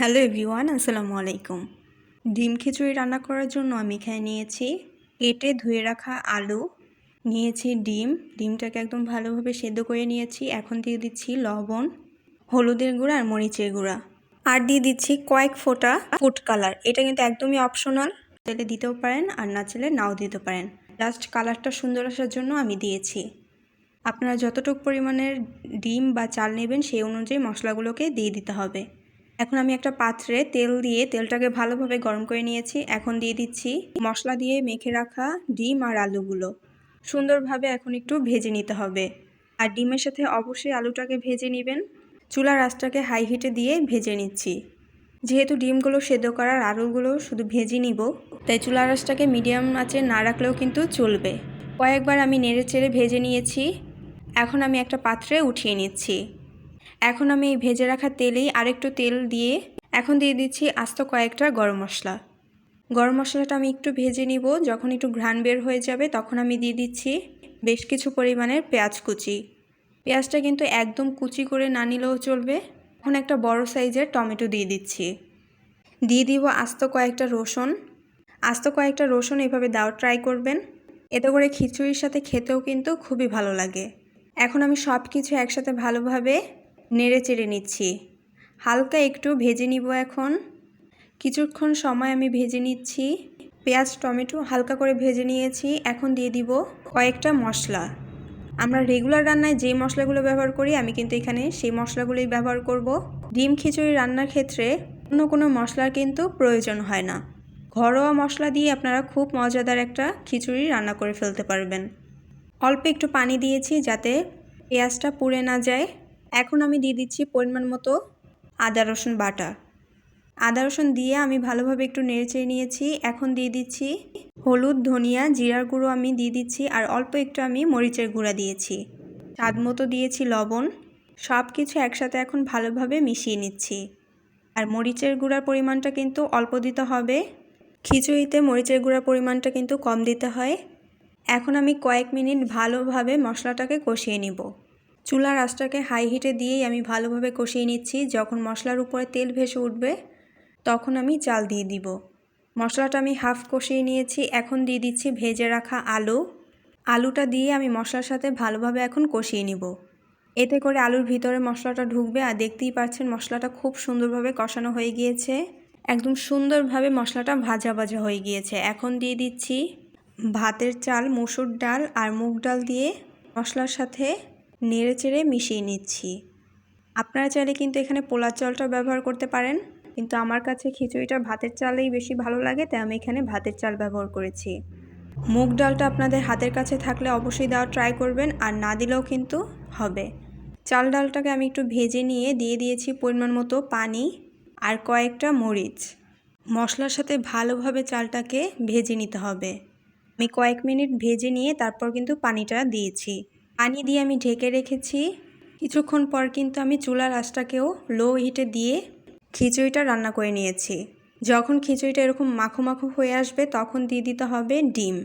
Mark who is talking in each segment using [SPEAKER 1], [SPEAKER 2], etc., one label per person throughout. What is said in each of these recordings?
[SPEAKER 1] Hello everyone, আসসালামু আলাইকুম। ডিম খিচুড়ি রান্না করার জন্য আমি এখানে নিয়েছি কেটে ধুয়ে রাখা আলু, নিয়েছি ডিম। ডিমটাকে একদম ভালোভাবে সেদ্ধ করে নিয়েছি। এখন দিয়ে দিচ্ছি লবণ, হলুদের গুঁড়া আর মরিচের গুঁড়া। আর দিয়ে দিচ্ছি কয়েক ফোঁটা ফুড কালার। এটা কিন্তু একদমই অপশনাল। চাইলে দিতেও পারেন, আর না চাইলে নাও দিতে পারেন। জাস্ট কালারটা সুন্দর আসার জন্য আমি দিয়েছি। আপনারা যতটুকু পরিমাণের ডিম বা চাল নেবেন, সেই অনুযায়ী মশলাগুলোকে দিয়ে দিতে হবে। এখন আমি একটা পাত্রে তেল দিয়ে তেলটাকে ভালোভাবে গরম করে নিয়েছি। এখন দিয়ে দিচ্ছি মশলা দিয়ে মেখে রাখা ডিম আর আলুগুলো। সুন্দরভাবে এখন একটু ভেজে নিতে হবে। আর ডিমের সাথে অবশ্যই আলুটাকে ভেজে নেবেন। চুলার আঁচটাকে হাই হিটে দিয়ে ভেজে নিচ্ছি। যেহেতু ডিমগুলো সেদ্ধ করার আলুগুলো শুধু ভেজে নিব, তাই চুলার আঁচটাকে মিডিয়াম আঁচে না রাখলেও কিন্তু চলবে। কয়েকবার আমি নেড়ে চেড়ে ভেজে নিয়েছি। এখন আমি একটা পাত্রে উঠিয়ে নিচ্ছি। এখন আমি এই ভেজে রাখা তেলেই আরেকটু তেল দিয়ে এখন দিয়ে দিচ্ছি আস্ত কয়েকটা গরম মশলা। গরম মশলাটা আমি একটু ভেজে নিব, যখন একটু ঘ্রাণ বের হয়ে যাবে তখন আমি দিয়ে দিচ্ছি বেশ কিছু পরিমাণের পেঁয়াজ কুচি। পেঁয়াজটা কিন্তু একদম কুচি করে না নিলেও চলবে। এখন একটা বড় সাইজের টমেটো দিয়ে দিচ্ছি। দিয়ে দিব আস্ত কয়েকটা রসুন। আস্ত কয়েকটা রসুন এভাবে দাও, ট্রাই করবেন। এতে করে খিচুড়ির সাথে খেতেও কিন্তু খুবই ভালো লাগে। এখন আমি সব কিছু একসাথে ভালোভাবে নেড়ে চেড়ে নিচ্ছি। হালকা একটু ভেজে নিব এখন। কিছুক্ষণ সময় আমি ভেজে নিচ্ছি। পেঁয়াজ, টমেটো হালকা করে ভেজে নিয়েছি। এখন দিয়ে দিব কয়েকটা মশলা। আমরা রেগুলার রান্নায় যে মশলাগুলো ব্যবহার করি, আমি কিন্তু এখানে সেই মশলাগুলোই ব্যবহার করব। ডিম খিচুড়ি রান্নার ক্ষেত্রে অন্য কোনো মশলার কিন্তু প্রয়োজন হয় না। ঘরোয়া মশলা দিয়ে আপনারা খুব মজাদার একটা খিচুড়ি রান্না করে ফেলতে পারবেন। অল্প একটু পানি দিয়েছি যাতে পেঁয়াজটা পুড়ে না যায়। এখন আমি দিয়ে দিচ্ছি পরিমাণ মতো আদা, রসুন বাটা। আদা, রসুন দিয়ে আমি ভালোভাবে একটু নেড়েচেড়ে নিয়েছি। এখন দিয়ে দিচ্ছি হলুদ, ধনিয়া, জিরার গুঁড়ো আমি দিয়ে দিচ্ছি আর অল্প একটু আমি মরিচের গুঁড়া দিয়েছি। স্বাদ মতো দিয়েছি লবণ। সব কিছু একসাথে এখন ভালোভাবে মিশিয়ে নিচ্ছি। আর মরিচের গুঁড়ার পরিমাণটা কিন্তু অল্প দিতে হবে। খিচুড়িতে মরিচের গুঁড়ার পরিমাণটা কিন্তু কম দিতে হয়। এখন আমি কয়েক মিনিট ভালোভাবে মশলাটাকে কষিয়ে নিব। চুলার আঁচটাকে হাই হিটে দিয়েই আমি ভালোভাবে কষিয়ে নিচ্ছি। যখন মশলার উপরে তেল ভেসে উঠবে, তখন আমি চাল দিয়ে দিব। মশলাটা আমি হাফ কষিয়ে নিয়েছি। এখন দিয়ে দিচ্ছি ভেজে রাখা আলু। আলুটা দিয়ে আমি মশলার সাথে ভালোভাবে এখন কষিয়ে নিব। এতে করে আলুর ভিতরে মশলাটা ঢুকবে। আর দেখতেই পাচ্ছেন, মশলাটা খুব সুন্দরভাবে কষানো হয়ে গিয়েছে। একদম সুন্দরভাবে মশলাটা ভাজা ভাজা হয়ে গিয়েছে। এখন দিয়ে দিচ্ছি ভাতের চাল, মুসুর ডাল আর মুগ ডাল দিয়ে মশলার সাথে নেড়ে চেড়ে মিশিয়ে নিচ্ছি। আপনারা চাইলে কিন্তু এখানে পোলার চালটা ব্যবহার করতে পারেন। কিন্তু আমার কাছে খিচুড়িটা ভাতের চালেই বেশি ভালো লাগে, তাই আমি এখানে ভাতের চাল ব্যবহার করেছি। মুগ ডালটা আপনাদের হাতের কাছে থাকলে অবশ্যই দেওয়া ট্রাই করবেন, আর না দিলেও কিন্তু হবে। চাল ডালটাকে আমি একটু ভেজে নিয়ে দিয়ে দিয়েছি পরিমাণ মতো পানি আর কয়েকটা মরিচ। মশলার সাথে ভালোভাবে চালটাকে ভেজে নিতে হবে। আমি কয়েক মিনিট ভেজে নিয়ে তারপর কিন্তু পানিটা দিয়েছি। পানি দিয়ে আমি ঢেকে রেখেছি। কিছুক্ষণ পর কিন্তু আমি চুলার আঁচটাকেও লো হিটে দিয়ে খিচুড়িটা রান্না করে নিয়েছি। যখন খিচুড়িটা এরকম মাখো মাখো হয়ে আসবে, তখন দিয়ে দিতে হবে ডিম।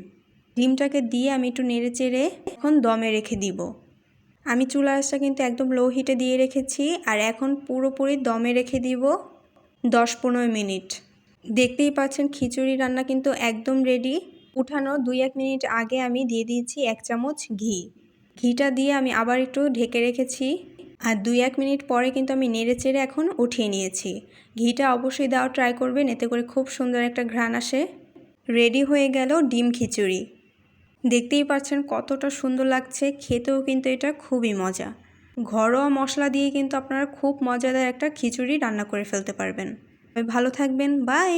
[SPEAKER 1] ডিমটাকে দিয়ে আমি একটু নেড়ে চেড়ে এখন দমে রেখে দিব। আমি চুলা আঁচটা কিন্তু একদম লো হিটে দিয়ে রেখেছি আর এখন পুরোপুরি দমে রেখে দিব দশ পনেরো মিনিট। দেখতেই পাচ্ছেন খিচুড়ি রান্না কিন্তু একদম রেডি উঠানো দুই এক মিনিট আগে আমি দিয়ে দিয়েছি এক চামচ ঘি। ঘিটা দিয়ে আমি আবার একটু ঢেকে রেখেছি। আর দুই এক মিনিট পরে কিন্তু আমি নেড়ে চেড়ে এখন উঠিয়ে নিয়েছি। ঘিটা অবশ্যই দেওয়া ট্রাই করবেন, এতে করে খুব সুন্দর একটা ঘ্রাণ আসে। রেডি হয়ে গেল ডিম খিচুড়ি। দেখতেই পাচ্ছেন কতটা সুন্দর লাগছে, খেতেও কিন্তু এটা খুবই মজা। ঘরোয়া মশলা দিয়ে কিন্তু আপনারা খুব মজাদার একটা খিচুড়ি রান্না করে ফেলতে পারবেন। ভালো থাকবেন বাই